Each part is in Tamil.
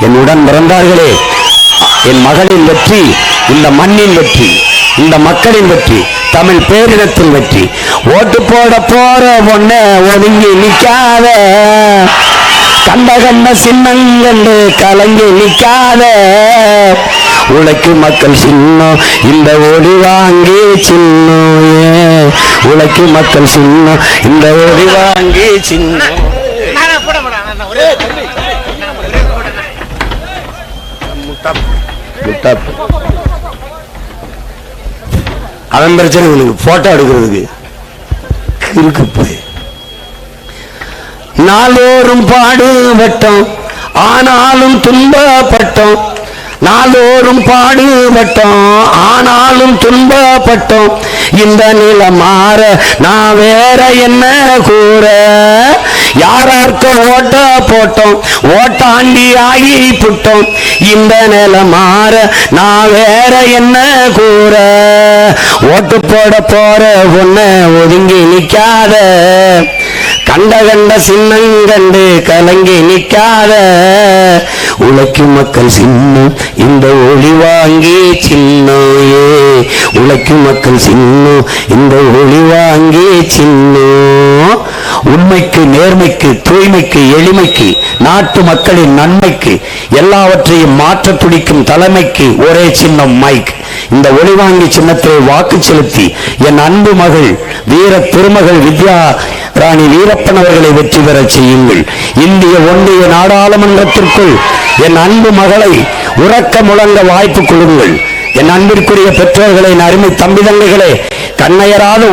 என் உடன் பிறந்தார்களே. என் மகளின் வெற்றி இந்த மண்ணின் வெற்றி இந்த மக்களின் வெற்றி தமிழ் பேரினத்தின் வெற்றி. ஓட்டு போட போற பொண்ண ஒதுங்கி நிக்காத. கண்ட கண்ட சின்னங்கண்டு கலங்கி நிக்காத. உழைக்கும் மக்கள் சின்னம் இந்த ஒளி வாங்கி சின்னம். ஏ. உழைக்கும் மக்கள் சின்னம் இந்த ஒளி வாங்கி சின்னம். முட்டாப்பு. அவன் பிரச்சனை உனக்கு போட்டோ எடுக்கிறதுக்கு இருக்கு போய். நாளோறும் பாடுபட்டோம் ஆனாலும் துன்பப்பட்டோம். நாளோறும் பாடுபட்டோம் ஆனாலும் துன்பப்பட்டோம். இந்த நிலை மாற நான் வேற என்ன கூற? யாரார்க்க ஓட்ட போட்டோம் ஓட்டாண்டி ஆகி புட்டோம். இந்த நிலை மாற நான் வேற என்ன கூற? ஓட்டு போட போற ஒன்ன ஒதுங்கி நிக்காத. கண்ட கண்ட சின்னங்கண்டு கலங்கி நிக்காத. உழைக்கும் மக்கள் சின்னம் இந்த ஒளி வாங்கி சின்னோயே. ஏ உழைக்கும் மக்கள் சின்னம் இந்த ஒளி வாங்கி சின்னோ. உண்மைக்கு நேர்மைக்கு தூய்மைக்கு எளிமைக்கு நாட்டு மக்களின் நன்மைக்கு எல்லாவற்றையும் மாற்ற துடிக்கும் தலைமைக்கு ஒரே சின்னம் மைக். இந்த ஒளிவாங்கி சின்னத்தை வாக்கு செலுத்தி என் அன்பு மகள் வீர திருமகள் வித்யா ராணி வீரப்பன் அவர்களை வெற்றி பெறச் செய்யுங்கள். இந்திய ஒன்றிய நாடாளுமன்றத்திற்குள் என் அன்பு மகளை உறக்க முழங்க வாய்ப்பு கொடுங்கள். என் அன்பிற்குரிய பெற்றோர்களை அருமை தம்பி தங்கைகளே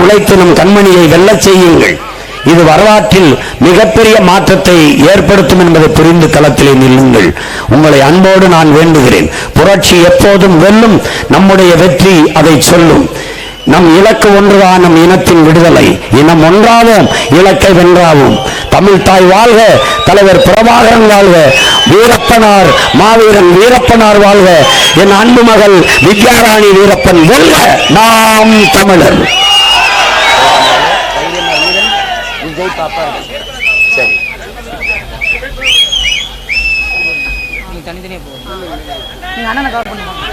உழைத்து நம் கண்மணியை வெல்லச் செய்யுங்கள். இது வரலாற்றில் மிகப்பெரிய மாற்றத்தை ஏற்படுத்தும் என்பதை புரிந்து களத்திலே நில்லுங்கள். உங்களை அன்போடு நான் வேண்டுகிறேன். புரட்சி எப்போதும் வெல்லும். நம்முடைய வெற்றி அதை சொல்லும். நம் இலக்கு ஒன்றுதான் நம் இனத்தின் விடுதலை. இனம் ஒன்றாவோம் இலக்கை வென்றாவோம் தமிழ் தாய் வாழ்க. தலைவர் பிரபாகரன் வாழ்க. வீரப்பனார் மாவீரன் வீரப்பனார் வாழ்க. என் அன்பு மகள் வித்யாராணி வீரப்பன் வெல்க. நாம் தமிழர். நீங்க தனித்தனியாக போகும் நீங்கள் அண்ணனை கவர் பண்ணுவாங்க